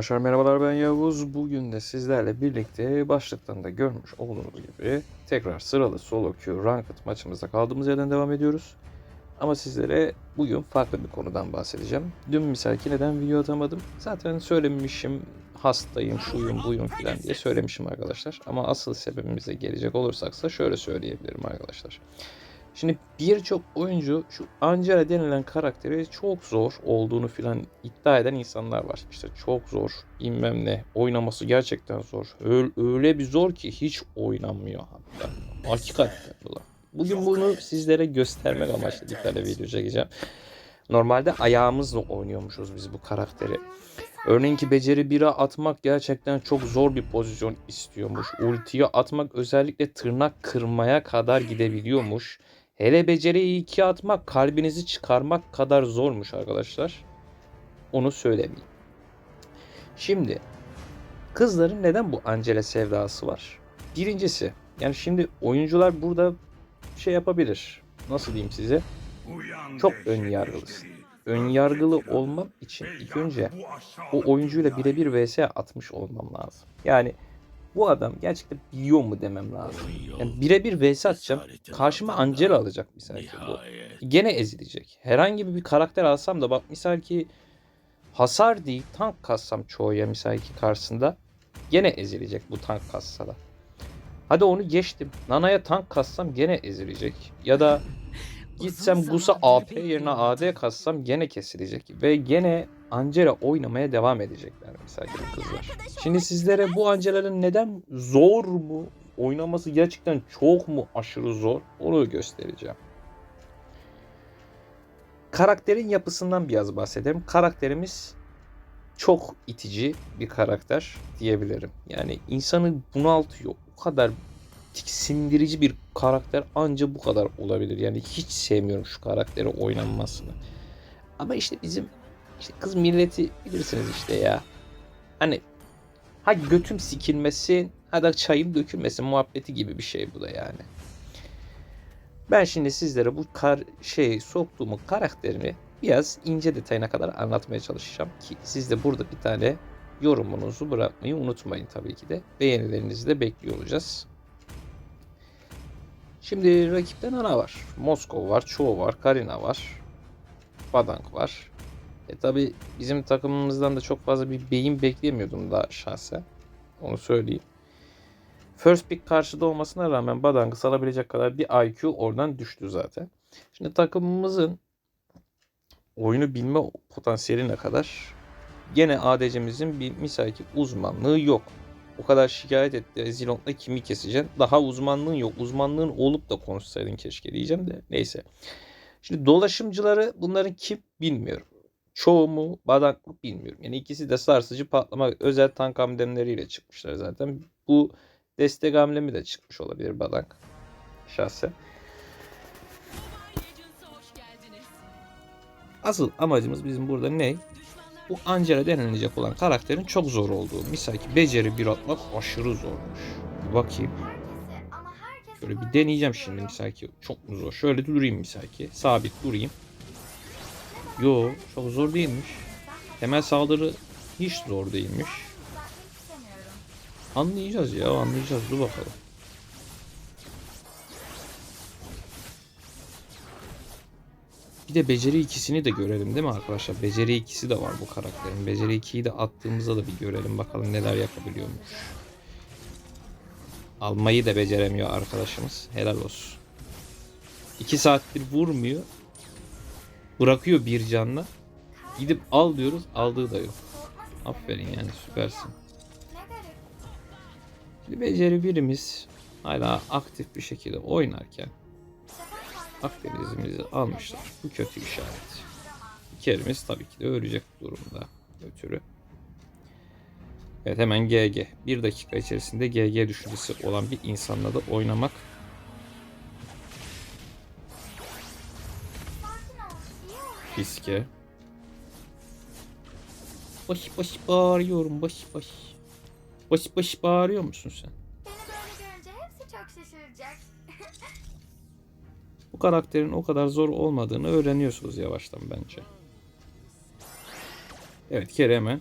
Arkadaşlar merhabalar ben Yavuz. Bugün de sizlerle birlikte başlıktan da görmüş olduğunuz gibi tekrar sıralı solo queue ranked maçımızda kaldığımız yerden devam ediyoruz. Ama sizlere bugün farklı bir konudan bahsedeceğim. Dün misal ki neden video atamadım? Zaten söylemişim hastayım, şuyum, buyum filan diye söylemişim arkadaşlar. Ama asıl sebebimize gelecek olursaksa şöyle söyleyebilirim arkadaşlar. Şimdi birçok oyuncu şu Angela denilen karakteri çok zor olduğunu filan iddia eden insanlar var. İşte çok zor, bilmem ne, oynaması gerçekten zor. Öyle, öyle bir zor ki hiç oynanmıyor hatta. Hakikaten da. Bugün bunu sizlere göstermek amaçlı bir tane video çekeceğim. Normalde ayağımızla oynuyormuşuz biz bu karakteri. Örneğin ki beceri 1'e atmak gerçekten çok zor bir pozisyon istiyormuş. Ultiye atmak özellikle tırnak kırmaya kadar gidebiliyormuş. Hele beceriyi 2'ye atmak kalbinizi çıkarmak kadar zormuş arkadaşlar. Onu söylemeyeyim. Şimdi kızların neden bu Angela sevdası var? Birincisi yani şimdi oyuncular burada şey yapabilir. Nasıl diyeyim size? Çok ön yargılısın. Ön yargılı olmam için ilk önce o oyuncuyla birebir vs atmış olmam lazım. Yani bu adam gerçekten biliyor mu demem lazım. Yani birebir vs atacağım. Karşıma Angela alacak misal ki bu. Gene ezilecek. Herhangi bir karakter alsam da bak misal ki hasar değil tank kassam çoğuya misal ki karşısında gene ezilecek bu tank kassa da. Hadi onu geçtim. Nana'ya tank kassam gene ezilecek. Ya da gitsem Gus'a AP yerine AD kassam gene kesilecek. Ve gene Angela oynamaya devam edecekler mesela kızlar. Şimdi sizlere bu Angela'nın neden zor mu? Oynaması gerçekten çok mu aşırı zor? Onu göstereceğim. Karakterin yapısından biraz bahsedelim. Karakterimiz çok itici bir karakter diyebilirim. Yani insanı bunaltıyor. O kadar tiksindirici bir karakter anca bu kadar olabilir. Yani hiç sevmiyorum şu karakteri oynanmasını. Ama işte bizim işte kız milleti bilirsiniz işte ya. Hani ha götüm sikilmesin ha da çayım dökülmesin muhabbeti gibi bir şey bu da yani. Ben şimdi sizlere bu kar şey soktuğumun karakterini biraz ince detayına kadar anlatmaya çalışacağım ki siz de burada bir tane yorumunuzu bırakmayı unutmayın tabii ki de. Beğenilerinizi de bekliyor olacağız. Şimdi rakipte Nana var. Moskov var, Cho var, Karina var. Badank var. E tabi bizim takımımızdan da çok fazla bir beyin beklemiyordum da şahsen. Onu söyleyeyim. First pick karşıda olmasına rağmen Badank'ı salabilecek kadar bir IQ oradan düştü zaten. Şimdi takımımızın oyunu bilme potansiyeli ne kadar? Gene ADC'mizin bir misal ki uzmanlığı yok. O kadar şikayet etti. Zilon'la kimi keseceksin? Daha uzmanlığın yok. Uzmanlığın olup da konuşsaydın keşke diyeceğim de. Neyse. Şimdi dolaşımcıları bunların kim bilmiyorum. Çoğu mu badank mı bilmiyorum. Yani ikisi de sarsıcı patlama özel tank hamlemleriyle çıkmışlar zaten. Bu destek hamlemi de çıkmış olabilir badank. Şahsen. Asıl amacımız bizim burada ne? Bu Angela denilecek olan karakterin çok zor olduğu. Misal ki beceri bir atmak aşırı zormuş. Bir bakayım. Şöyle bir deneyeceğim şimdi misal ki. Çok mu zor? Şöyle durayım misal ki. Sabit durayım. Yo çok zor değilmiş. Temel saldırı hiç zor değilmiş. Anlayacağız ya anlayacağız. Dur bakalım. Bir de beceri ikisini de görelim değil mi arkadaşlar? Beceri ikisi de var bu karakterin. Beceri 2'yi de attığımızda da bir görelim bakalım neler yapabiliyormuş. Almayı da beceremiyor arkadaşımız. Helal olsun. 2 saattir vurmuyor. Bırakıyor bir canla. Gidip al diyoruz. Aldığı da yok. Aferin yani süpersin. Şimdi beceri birimiz hala aktif bir şekilde oynarken Akdeniz'imizi almışlar. Bu kötü işaret. Kerimiz tabii ki de ölecek durumda ötürü. Evet hemen GG. Bir dakika içerisinde GG düşüncesi olan bir insanla da oynamak riske. Baş baş bağırıyorum baş baş. Baş baş bağırıyor musun sen? Bu karakterin o kadar zor olmadığını öğreniyorsunuz yavaştan bence. Evet Kere hemen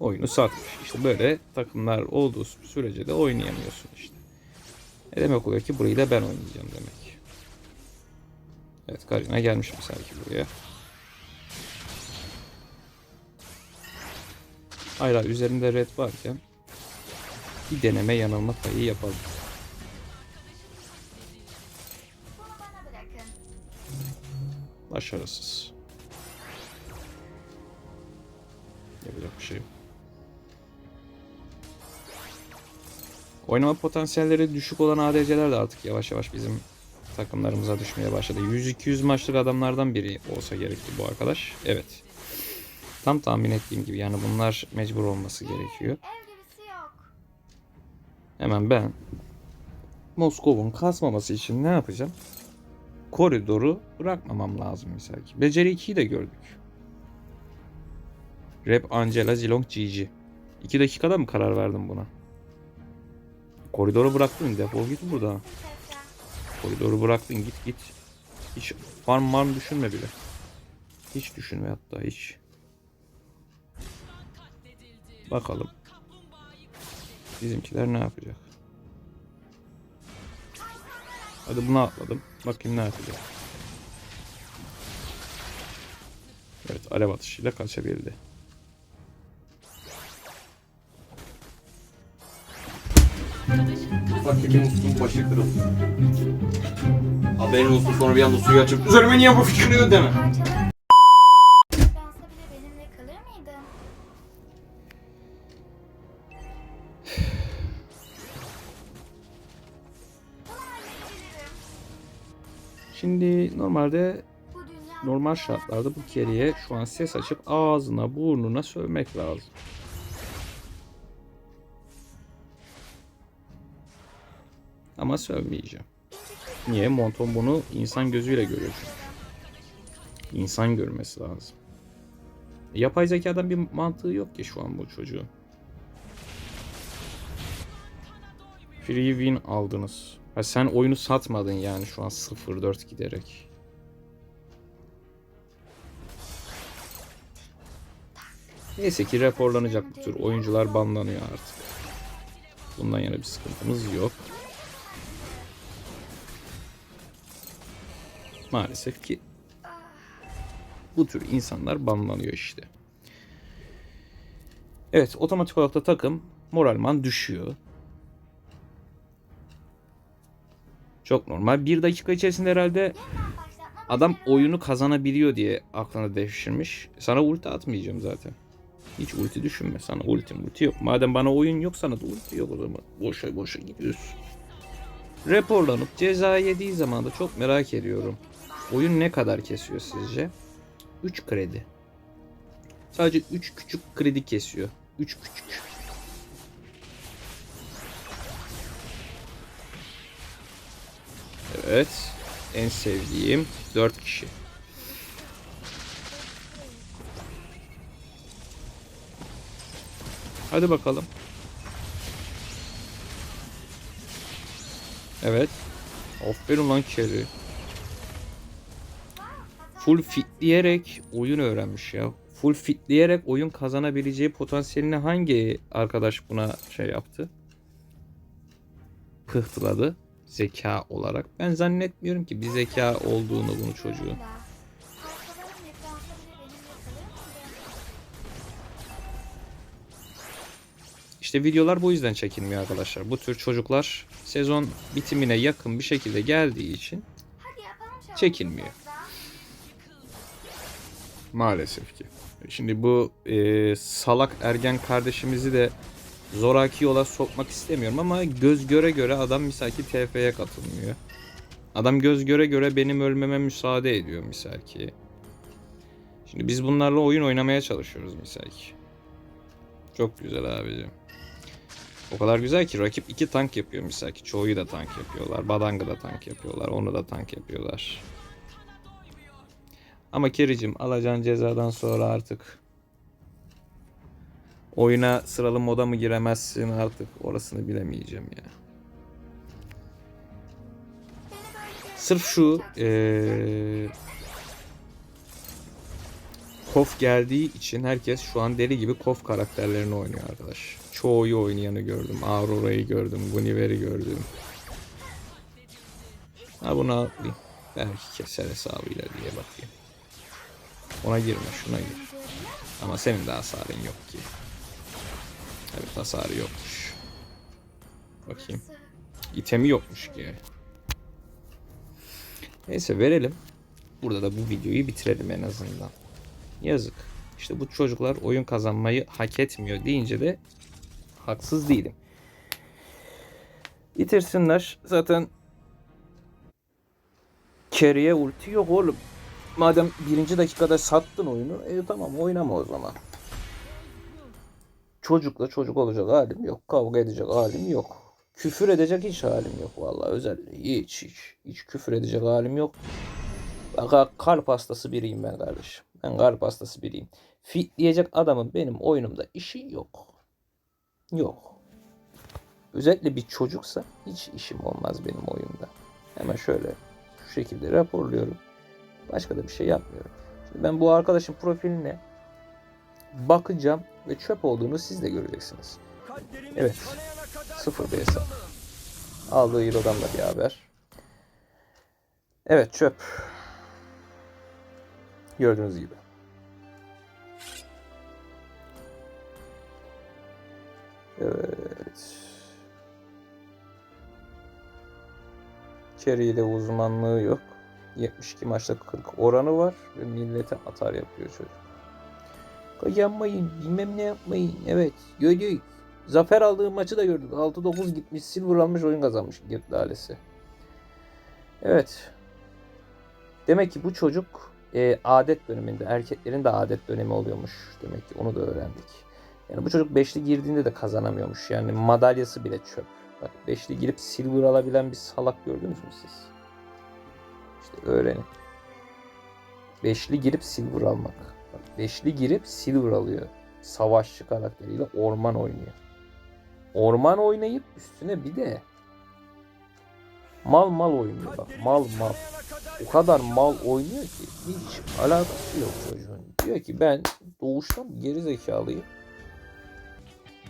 oyunu satmış. İşte böyle takımlar olduğu sürece de oynayamıyorsun işte. Ne demek oluyor ki burayı da ben oynayacağım demek. Evet Karina gelmiş misal ki buraya. Hayır üzerinde red varken bir deneme yanılma payı yapalım. Başarısız. Yapacak bir şey yok. Oynama potansiyelleri düşük olan ADC'ler de artık yavaş yavaş bizim takımlarımıza düşmeye başladı. 100-200 maçlık adamlardan biri olsa gerekti bu arkadaş. Evet. Tam tahmin ettiğim gibi yani bunlar mecbur olması gerekiyor. Hemen ben Moskov'un kasmaması için ne yapacağım? Koridoru bırakmamam lazım misal ki. Beceri 2'yi de gördük. Rap Angela Zilong GG. 2 dakikada mı karar verdim buna? Koridoru bıraktın defol git buradan. Koridoru bıraktın git git. Hiç farm var mı düşünme bile. Hiç düşünme hatta hiç. Bakalım. Bizimkiler ne yapacak? Hadi buna atladım. Bakayım ne yapacak. Evet alev atışıyla kaçabildi. Tefek musluğun başı kırıldı. Haberin olsun sonra bir anda suyu açıp üzerime niye bu fışkırıyor deme. Şimdi normalde normal şartlarda bu keriye şu an ses açıp ağzına burnuna sövmek lazım. Ama sövmeyeceğim. Niye? Monton bunu insan gözüyle görüyor çünkü. İnsan görmesi lazım. Yapay zekadan bir mantığı yok ki şu an bu çocuğun. Free win aldınız. Ha sen oyunu satmadın yani şu an 0-4 giderek. Neyse ki raporlanacak bu tür oyuncular banlanıyor artık. Bundan yana bir sıkıntımız yok. Maalesef ki bu tür insanlar banlanıyor işte. Evet otomatik olarak da takım moralman düşüyor. Çok normal. Bir dakika içerisinde herhalde adam oyunu kazanabiliyor diye aklına devşirmiş. Sana ulti atmayacağım zaten. Hiç ulti düşünme. Sana ulti ulti yok. Madem bana oyun yok sana da ulti yok o zaman. Boşa boşa gidiyorsun. Raporlanıp ceza yediği zaman da çok merak ediyorum. Oyun ne kadar kesiyor sizce? 3 kredi. Sadece 3 küçük kredi kesiyor. 3 küçük. Evet. En sevdiğim 4 kişi. Hadi bakalım. Evet. Aferin lan Kerry. Full fitleyerek oyun öğrenmiş ya. Full fitleyerek oyun kazanabileceği potansiyelini hangi arkadaş buna şey yaptı? Pıhtıladı zeka olarak. Ben zannetmiyorum ki bir zeka olduğunu bunu çocuğun. İşte videolar bu yüzden çekilmiyor arkadaşlar. Bu tür çocuklar sezon bitimine yakın bir şekilde geldiği için. Çekilmiyor. Maalesef ki. Şimdi bu e, salak ergen kardeşimizi de zoraki yola sokmak istemiyorum ama göz göre göre adam misal ki TF'ye katılmıyor. Adam göz göre göre benim ölmeme müsaade ediyor misal ki. Şimdi biz bunlarla oyun oynamaya çalışıyoruz misal ki. Çok güzel abicim. O kadar güzel ki rakip iki tank yapıyor misal ki. Çoğuyu da tank yapıyorlar. Badang'ı da tank yapıyorlar. Onu da tank yapıyorlar. Ama Kericim alacağın cezadan sonra artık oyuna sıralı moda mı giremezsin artık orasını bilemeyeceğim ya. Sırf şu eee KOF geldiği için herkes şu an deli gibi KOF karakterlerini oynuyor arkadaş. Çoğu'yu oynayanı gördüm. Aurora'yı gördüm. Guinevere gördüm. Ha bunu atlayayım. Belki keser hesabıyla diye bakayım. Ona girme şuna gir. Ama senin de hasarın yok ki. Evet hasarı yokmuş. Bakayım. İtemi yokmuş ki. Neyse verelim. Burada da bu videoyu bitirelim en azından. Yazık. İşte bu çocuklar oyun kazanmayı hak etmiyor deyince de haksız değilim. Bitirsinler. Zaten Carry'e ulti yok oğlum. Madem birinci dakikada sattın oyunu, e tamam oynama o zaman. Çocukla çocuk olacak halim yok. Kavga edecek halim yok. Küfür edecek hiç halim yok vallahi özellikle. Hiç hiç. Hiç küfür edecek halim yok. Bak kalp hastası biriyim ben kardeşim. Ben kalp hastası biriyim. Fit diyecek adamın benim oyunumda işi yok. Yok. Özellikle bir çocuksa hiç işim olmaz benim oyunda. Hemen şöyle şu şekilde raporluyorum. Başka da bir şey yapmıyorum. Şimdi ben bu arkadaşın profiline bakacağım ve çöp olduğunu siz de göreceksiniz. Evet. Sıfır bir. Aldığı Euro'dan da bir haber. Evet çöp. Gördüğünüz gibi. Evet. Kerry ile uzmanlığı yok. 72 maçta 40 oranı var ve millete atar yapıyor çocuk. Kazanmayın, bilmem ne yapmayın. Evet, gördük. Zafer aldığı maçı da gördük. 6-9 gitmiş, silver almış, oyun kazanmış Girt. Evet. Demek ki bu çocuk e, adet döneminde, erkeklerin de adet dönemi oluyormuş. Demek ki onu da öğrendik. Yani bu çocuk beşli girdiğinde de kazanamıyormuş. Yani madalyası bile çöp. Bak beşli girip silver alabilen bir salak gördünüz mü siz? İşte öğrenin. Beşli girip silver almak. Beşli girip silver alıyor. Savaşçı karakteriyle orman oynuyor. Orman oynayıp üstüne bir de mal mal oynuyor bak. Mal mal. O kadar mal oynuyor ki hiç alakası yok çocuğun. Diyor ki ben doğuştan geri zekalıyım.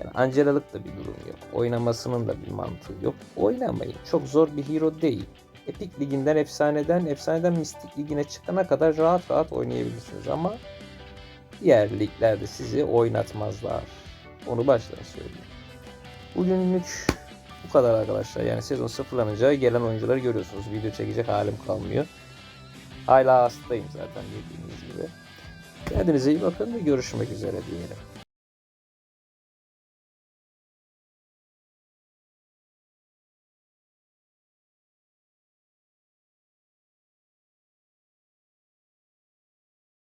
Yani Angela'lık da bir durum yok. Oynamasının da bir mantığı yok. Oynamayın. Çok zor bir hero değil. Epic liginden efsaneden, efsaneden mistik ligine çıkana kadar rahat rahat oynayabilirsiniz ama diğer liglerde sizi oynatmazlar. Onu baştan söyleyeyim. Bugünlük bu kadar arkadaşlar. Yani sezon sıfırlanınca gelen oyuncuları görüyorsunuz. Video çekecek halim kalmıyor. Hala hastayım zaten bildiğiniz gibi. Kendinize iyi bakın ve görüşmek üzere diyelim.